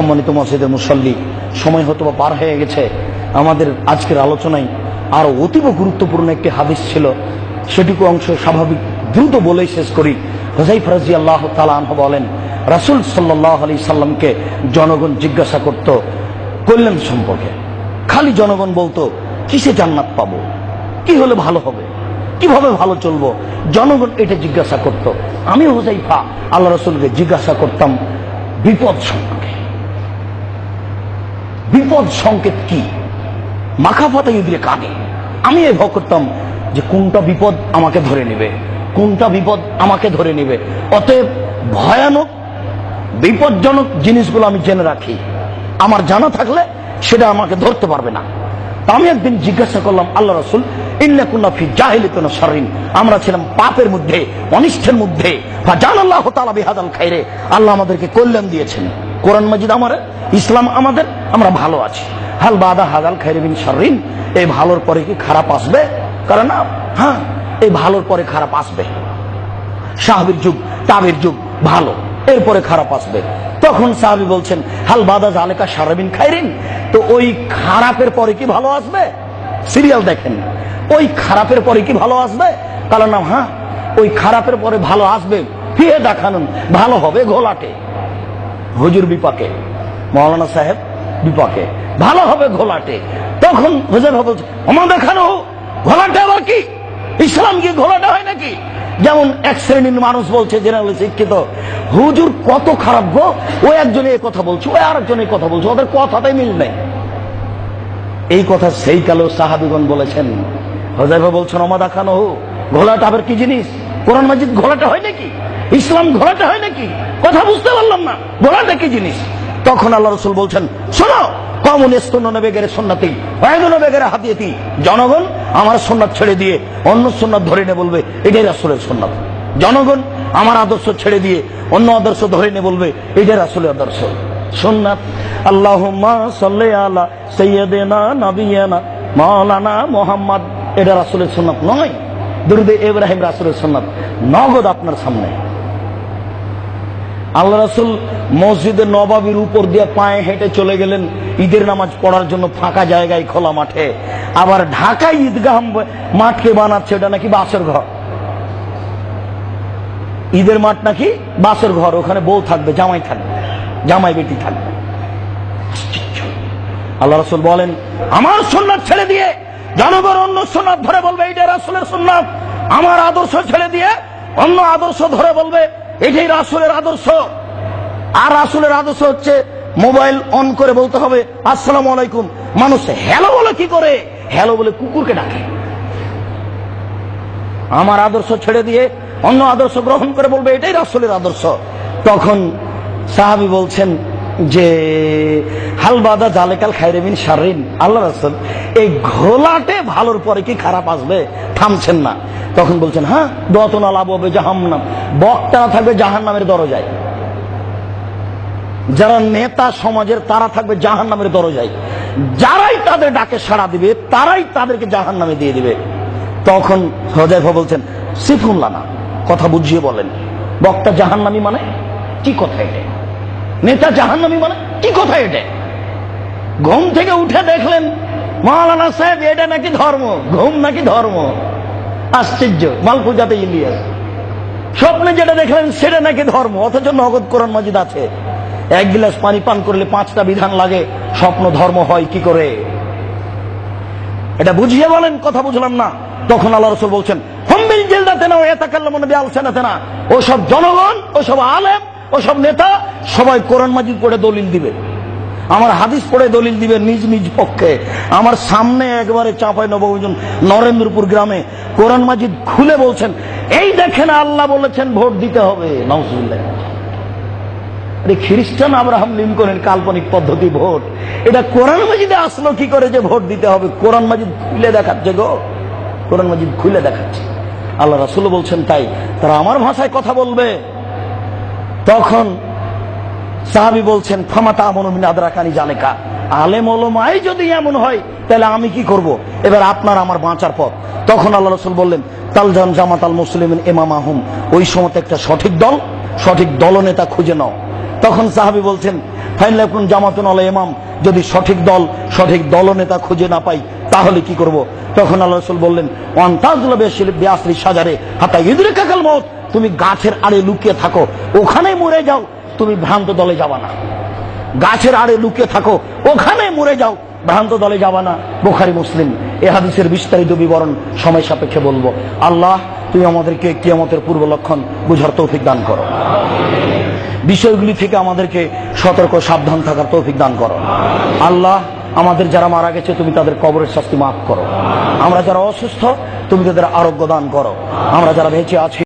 সম্মানিত মসজিদের মুসল্লি, সময় হয়তো বা পার হয়ে গেছে। আমাদের আজকের আলোচনায় আরও অতীব গুরুত্বপূর্ণ একটি হাদিস ছিল। সেটুকু অংশ স্বাভাবিক দ্রুত বলেই শেষ করি। হোজাই ফরাজি আল্লাহ তালাহ বলেন, রাসুল সাল্লাহ আলি সাল্লামকে জনগণ জিজ্ঞাসা করত, কল্যাণ সম্পর্কে? খালি জনগণ বলতো, কিসে জান্নাত পাবো? কি হলে ভালো হবে? কীভাবে ভালো চলবো? জনগণ এটা জিজ্ঞাসা করত। আমি হোজাইফা আল্লাহ রসুলকে জিজ্ঞাসা করতাম, বিপদ সম্পর্কে? বিপদ সংকেত কি? মাখাফাতা ইউদ্রে কানে আমি এ ভয় করতাম যে কোনটা বিপদ আমাকে ধরে নেবে, কোনটা বিপদ আমাকে ধরে নেবে। অতএব ভয়ানক, বিপজ্জনক জিনিসগুলো আমি জেনে রাখি। আমার জানা থাকলে সেটা আমাকে ধরতে পারবে না। আমি একদিন জিজ্ঞাসা করলাম, আল্লাহ রসুল ইন্নাকুন্নাফি জাহিলিতুন সরিন আমরা ছিলাম পাপের মধ্যে, অনিষ্টের মধ্যে। জান আল্লাহ তালা বিহাদাল খাইরে। আল্লাহ আমাদেরকে কল্যাণ দিয়েছেন। কোরআন মাজিদ আমার, ইসলাম আমাদের আমরা ভালো আছি। হাল বাদা হাদাল খাইরে বিন সরিন এই ভালোর পরে কি খারাপ আসবে? কারণ হ্যাঁ এই ভালোর পরে খারাপ আসবে। সাহাবির যুগ, তাবির যুগ, ভালো, এরপরে খারাপ আসবে। তখন সাহাবি বলছেন, হাল বাদা জালেকা সারাবিন খাইরিন? তো ওই খারাপের পরে কি ভালো আসবে? সিরিয়াল দেখেন। ওই খারাপের পরে কি ভালো আসবে? কারণ হ্যাঁ ওই খারাপের পরে ভালো আসবে। ফিরে দেখানুন, ভালো হবে ঘোলাটে। হুজুর বিপাকে। মৌলানা সাহেব বিপাকে। ভালো হবে ঘোলাটে। তখন হুজুর বলছে আমার দেখানো, ঘোলাটে আবার কি? ইসলাম কি ঘোলাটে হয় নাকি? যেমন এক শ্রেণির মানুষ বলছে, জেনারেল শিক্ষিত, হুজুর কত খারাপ গো। ও একজনে এই কথা বলছে, ও আরেকজন কথা বলছে, ওদের কথাটাই মিল নেই। এই কথা সেই কালো সাহাবিগণ বলেছেন। হজাইফা বলছেন অমাদা খানো হো ঘোলাটা আবার কি জিনিস? কোরআন মাজিদ ঘোলাটা হয় নাকি? ইসলাম ঘোলাটা হয় নাকি? কথা বুঝতে পারলাম না, ঘোলাটা কি জিনিস? তখন আল্লাহ রসুল বলছেন, শোনো জনগণ আমার ছেড়ে দিয়ে অন্য ধরে নে বলবে জনগণ আমার আদর্শ ছেড়ে দিয়ে অন্য আদর্শ ধরে নে বলবে, এটাই আদর্শ। আল্লাহ মোহাম্মদ। এটা রাসুলের সোননাথ নয়। দুরুদে ইব্রাহিম রাসুলের সোননাথ নগদ আপনার সামনে। আল্লাহ রাসুল মসজিদের নবাবির উপর দিয়ে পায়ে হেঁটে চলে গেলেন। ঈদের নামাজ পড়ার জন্য ফাঁকা জায়গায় খোলা মাঠে। আবার ঢাকায় ঈদগাহ মাঠকে বানাচ্ছে ওটা নাকি বাসর ঘর। ঈদের মাঠ নাকি বাসর ঘর, ওখানে বউ থাকবে, জামাই থাকবে, জামাই বেটি থাকবে। আল্লাহ রসুল বলেন, আমার সোননাথ ছেড়ে দিয়ে জনগণ অন্য সোননাথ ধরে বলবে, এইটা রাসুলের সোননাথ আমার আদর্শ ছেড়ে দিয়ে অন্য আদর্শ ধরে বলবে এটাই রাসুলের আদর্শ। আর রাসুলের আদর্শ হচ্ছে মোবাইল অন করে বলতে হবে, আসসালাম আলাইকুম। মানুষ হ্যালো বলে কি করে? হ্যালো বলে কুকুরকে ডাকে। আমার আদর্শ ছেড়ে দিয়ে অন্য আদর্শ গ্রহণ করে বলবে, এটাই রাসুলের আদর্শ। তখন সাহাবি বলছেন যে হালবাদা জালেকাল খাইরেমিন সারিন আল্লাহ রাসুল, এই ঘোলাটে ভালোর পরে কি খারাপ আসবে? থামছেন না। তখন বলছেন হ্যাঁ দতনা লাভ হবে জাহান্নাম। বক্তারা থাকবে জাহান নামের দরজায়। যারা নেতা সমাজের, তারা থাকবে জাহান নামের দরজায়। যারাই তাদের ডাকে সাড়া দিবে, তারাই তাদেরকে জাহান নামে দিয়ে দিবে। তখন হজাইফা বলছেন সিফুল্লানা কথা বুঝিয়ে বলেন। বক্তা জাহান্নামি মানে কি কথা এটা? নেতা জাহান্নামি মানে কি কথা এটা? ঘুম থেকে উঠে দেখলেন মহালানা সাহেব, এটা নাকি ধর্ম? ঘুম নাকি ধর্ম? আশ্চর্য, মালপূজাতে ইলিয়াস। স্বপ্নে যেটা দেখলেন, সেটা নাকি ধর্ম, অথচ নগদ কোরআন মাজিদ আছে। এক গিলাস পানি পান করলে পাঁচটা বিধান লাগে, স্বপ্ন ধর্ম হয় কি করে? এটা বুঝিয়ে বলেন, কথা বুঝলাম না। তখন আল্লাহ রসুল বলছেন হম্বিল জেলদাতে না এতাকাল্লাম আলসানাতে না। ওসব জনগণ, ওসব আলেম, ওসব নেতা সবাই কোরআন মাজিদ পড়ে দলিল দিবে। আমার হাদিস পড়ে দলিল দিবে নিজ নিজ পক্ষে। আমার সামনে একবারে চাঁপাই নবজন নরেন্দ্রপুর গ্রামে। কোরআন মাজিদ খুলে বলছেন, এই দেখেন আল্লাহ বলেছেন ভোট দিতে হবে। নওজুল্লাহ আরে খ্রিস্টান আব্রাহাম লিঙ্কনের কাল্পনিক পদ্ধতি ভোট। এটা কোরআন মাজিদে আসলো কি করে যে ভোট দিতে হবে? কোরআন মাজিদ খুলে দেখাচ্ছে গো। কোরআন মাজিদ খুলে দেখাচ্ছে। আল্লাহ রাসুল বলছেন তাই। তারা আমার ভাষায় কথা বলবে। তখন সাহাবি বলছেন ফামাতা আমনুমিন আদরাকানি জালেকা আলেম ওলমাই যদি এমন হয়, তাহলে আমি কি করব? এবার আপনার আমার বাঁচার পথ। তখন আল্লাহ রসুল বললেন তালজান জামাত আল মুসলিম ইমাম আহম ওই সময় একটা সঠিক দল, সঠিক দলনেতা খুঁজে নাও। তখন সাহাবি বলছেন ফাইনাল কোন জামাতুন আল ইমাম। যদি সঠিক দল, সঠিক দলনেতা খুঁজে না পাই, তাহলে কি করব? তখন আল্লাহ রসুল বললেন অন্তাজুল বিয়াসরি সাজারে হাতা ইদরে কাকাল মত তুমি গাছের আড়ে লুকিয়ে থাকো, ওখানেই মরে যাও। তুমি ভ্রান্ত দলে যাবা না। গাছের আড়ে লুকিয়ে থাকো, ওখানে মরে যাও। ভ্রান্ত দলে যাবা না। বোখারি মুসলিম, এ হাদিসের বিস্তারিত বিবরণ সময় সাপেক্ষে বলব। আল্লাহ, তুমি আমাদেরকে কিয়ামতের পূর্ব লক্ষণ বুঝার তৌফিক দান করো। বিষয়গুলি থেকে আমাদেরকে সতর্ক, সাবধান থাকার তৌফিক দান করো। আল্লাহ, আমাদের যারা মারা গেছে, তুমি তাদের কবরের শাস্তি মাফ করো। আমরা যারা অসুস্থ, তুমি তাদের আরোগ্য দান করো। আমরা যারা বেঁচে আছি